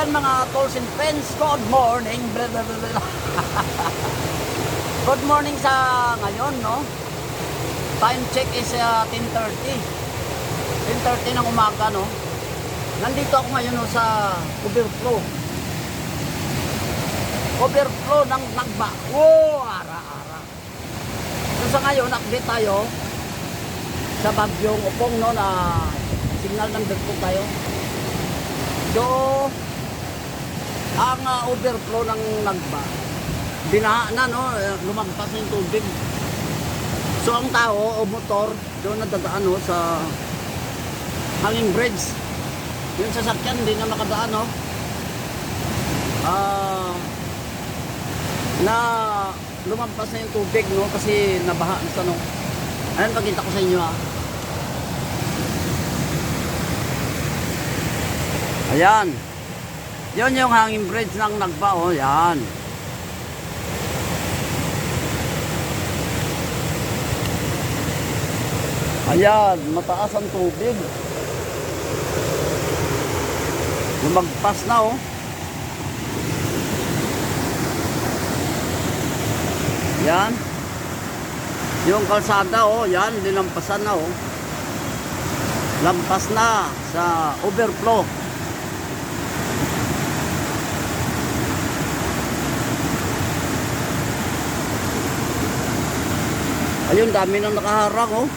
Ayan mga tolls and friends, good morning. Good morning sa ngayon, no? Time check is uh, 10.30. 10.30 ng umaga, no? Nandito ako ngayon no, sa overflow. Overflow ng Nagba. Wow, ara-ara. So sa ngayon, update tayo sa bagyong upong no na signal ng dagpo tayo. So, ang uh, overflow ng Nagba, binaha na no, lumagpas yung tubig. So ang tao o motor doon nadadaan no, sa hanging bridge. Yung sasakyan hindi na makadaan no. Ah na lumampas na yung tubig no kasi nabaha na sa no. Ayan pakita ko sa inyo ah. Ayan. Yun yung hanging bridge ng Nagba oh, yan. Ayan, mataas ang tubig. Lumagpas na oh. Yan. Yung kalsada oh, yan, dinampasan na oh. Lampas na sa overflow. Ayun, dami nang nakaharang oh.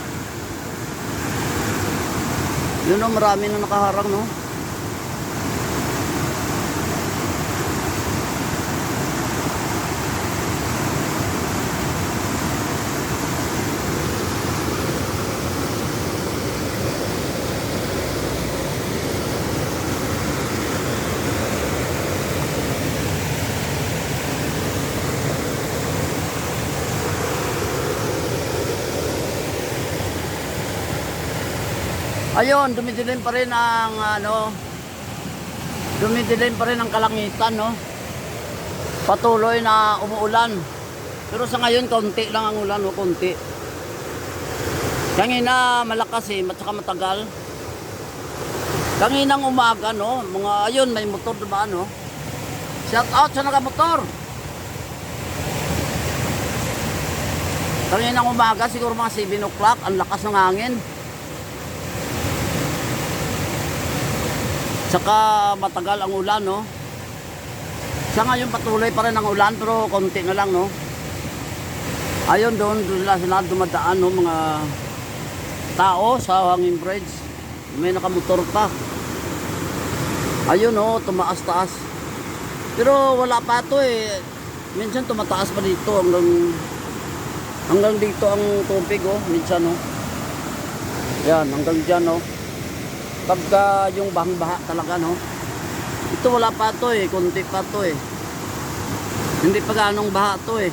Yun oh, marami nang nakaharang no. Ayun, dumidilim pa rin ang ano, dumidilim pa rin ang kalangitan, no? Patuloy na umuulan. Pero sa ngayon, konti lang ang ulan, no? Konti. Kanina malakas eh, at saka matagal. Kanginang umaga, no? Mga, ayun, may motor diba, no? Shout out sa nakamotor. Kanginang umaga, siguro mga 7 o'clock, ang lakas ng hangin. Saka matagal ang ulan, no? Sa ngayon patuloy pa rin ang ulan pero konti na lang, no? Ayun doon, doon sila, sila dumadaan, no? Mga tao sa hanging bridge. May nakamotor pa. Ayun, no? Tumaas-taas. Pero wala pa to eh. Minsan tumataas pa dito hanggang hanggang dito ang tubig, oh. Minsan, no? Yan, hanggang dyan, no? Pagka yung bahang baha talaga no? Ito wala pa to eh. Kunti pa to eh. Hindi pa ganong baha to eh.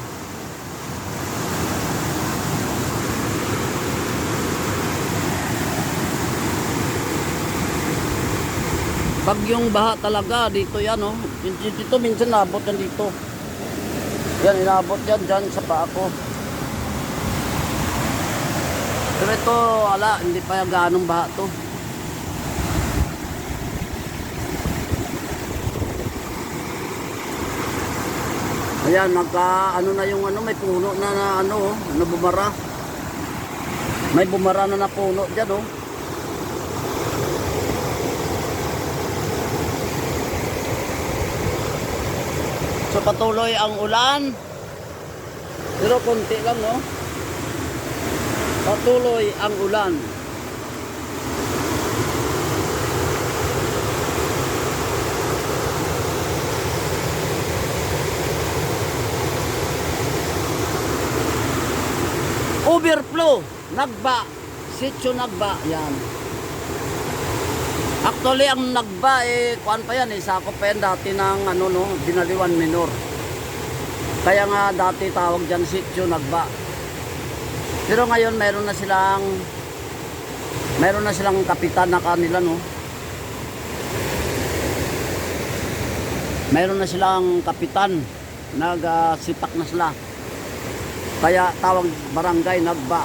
Pag yung baha talaga dito yan no? Dito minsan nabot yan dito. Yan inabot yan dyan sa paa ko. Pero ito wala. Hindi pa ganong baha to Ayan, nagka ano na yung ano, may puno na, na ano, oh, na bumara. May bumara na na puno diyan, oh. So patuloy ang ulan. Pero konti lang, no? Patuloy ang ulan. Overflow. Nagba. Sitio nagba. Yan. Actually ang nagba eh kuan pa yan eh sakop pa yan dati ng ano no binaliwan minor. Kaya nga dati tawag dyan sitio nagba. Pero ngayon meron na silang meron na silang kapitan na kanila no? Meron na silang kapitan. Nagsipak na sila kaya tawag barangay Nagba.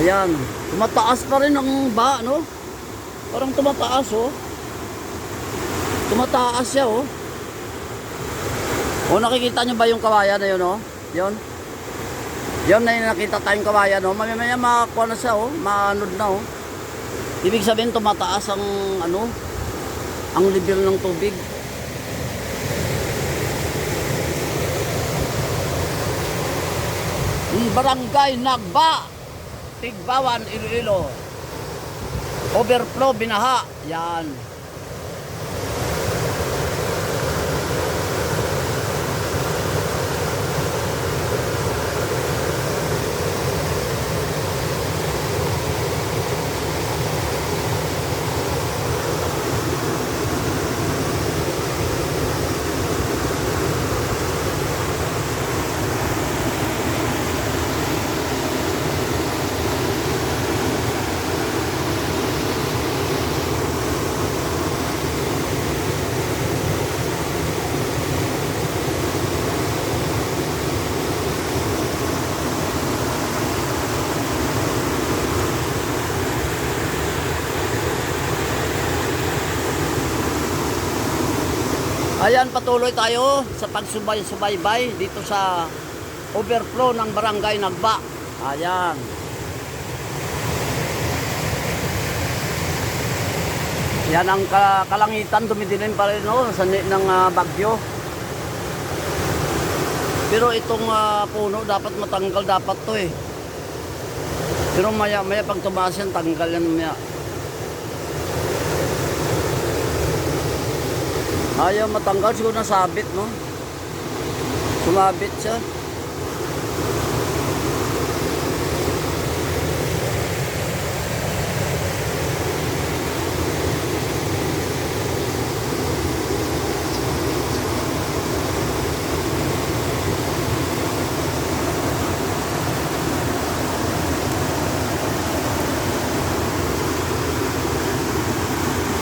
Ayan, tumataas pa rin ang ba, no? Parang tumataas oh. Tumataas siya oh. O nakikita nyo ba yung kawayan na yun oh? Yun. Yun na yung nakita tayong kawayan oh. Mamaya maya makakuha na siya oh. Maanod na oh. Ibig sabihin tumataas ang ano, ang level ng tubig. Barangay Nagba, Tigbawan, Iloilo. Overflow, binaha. Yan. Ayan, patuloy tayo sa pagsubay-subaybay dito sa overflow ng barangay Nagba. Ayan. Yan ang ka- kalangitan, dumidilim pa rin no, sa ng ah, bagyo. Pero itong ah, puno dapat matanggal dapat to eh. Pero maya maya pag tumaas yan, tanggal yan maya. Ayaw matanggal, siguro nasabit, no? Sumabit siya.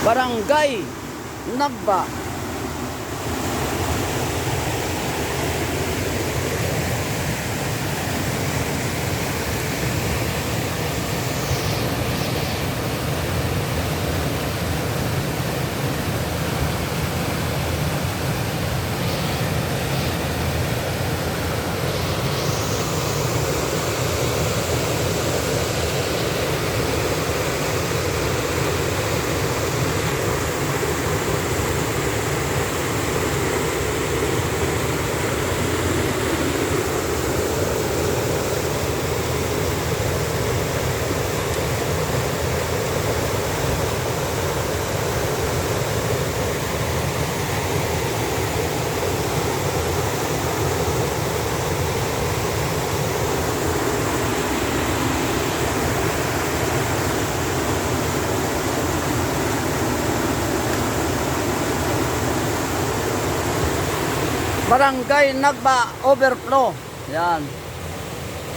Barangay Nagba. Barangay Nagba Overflow. Yan.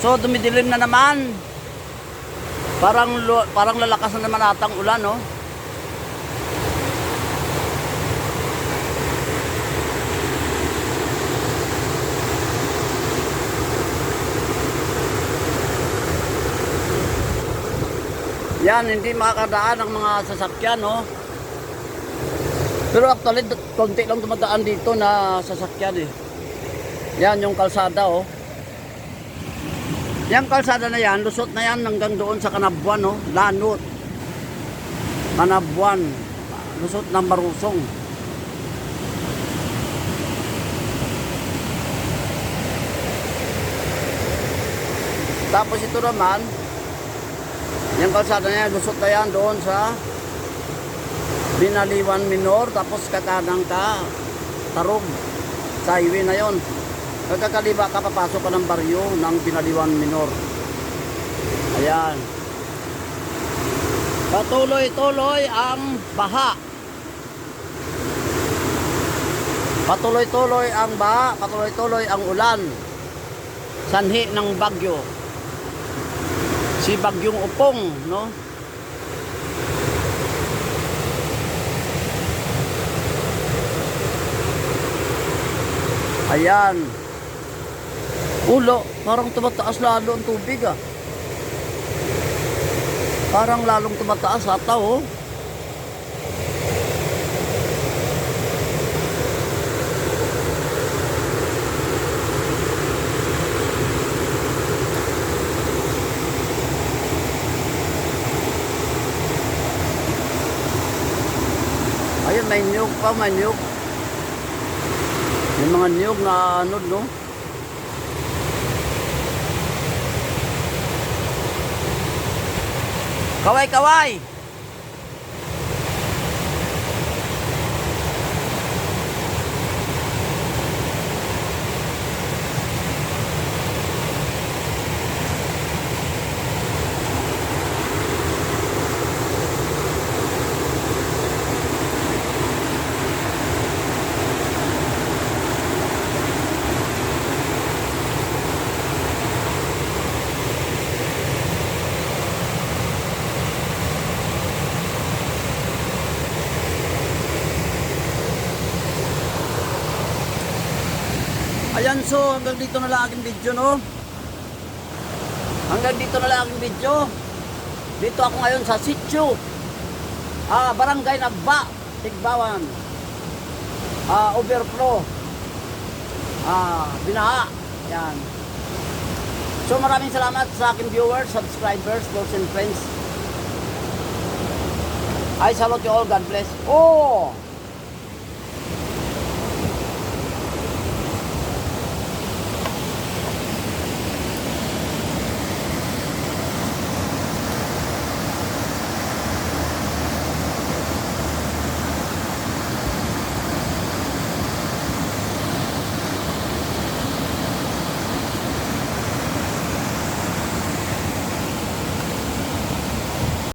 So dumidilim na naman. Parang parang lalakas na naman atang ulan, no? Yan, hindi makakadaan ang mga sasakyan, no? Pero actually, konti lang dumadaan dito na sasakyan eh. Yan yung kalsada oh. Yung kalsada na yan, lusot na yan hanggang doon sa Kanabuan oh. Lanot. Kanabuan. Lusot ng Marusong. Tapos ito naman, yung kalsada na yan, lusot na yan doon sa Binaliwan Minor tapos kakanang ka Tarog sa highway na yon Pagkakaliba ka papasok ka ng baryo ng Binaliwan Minor. Ayan. Patuloy-tuloy ang baha. Patuloy-tuloy ang baha patuloy-tuloy ang ulan. Sanhi ng bagyo. Si bagyong upong no Ayan. Ulo, parang tumataas lalo ang tubig ah. Parang lalong tumataas ata oh. Ayun, may nyug pa, manyug. May mga niyog na ano, no? Kaway, kaway! Ayan, so hanggang dito na lang aking video, no? Hanggang dito na lang aking video. Dito ako ngayon sa sitio. Ah, Barangay Nagba, Tigbawan. Ah, overflow. Ah, binaha. Yan. So maraming salamat sa aking viewers, subscribers, those and friends. I salute you all. God bless. Oh!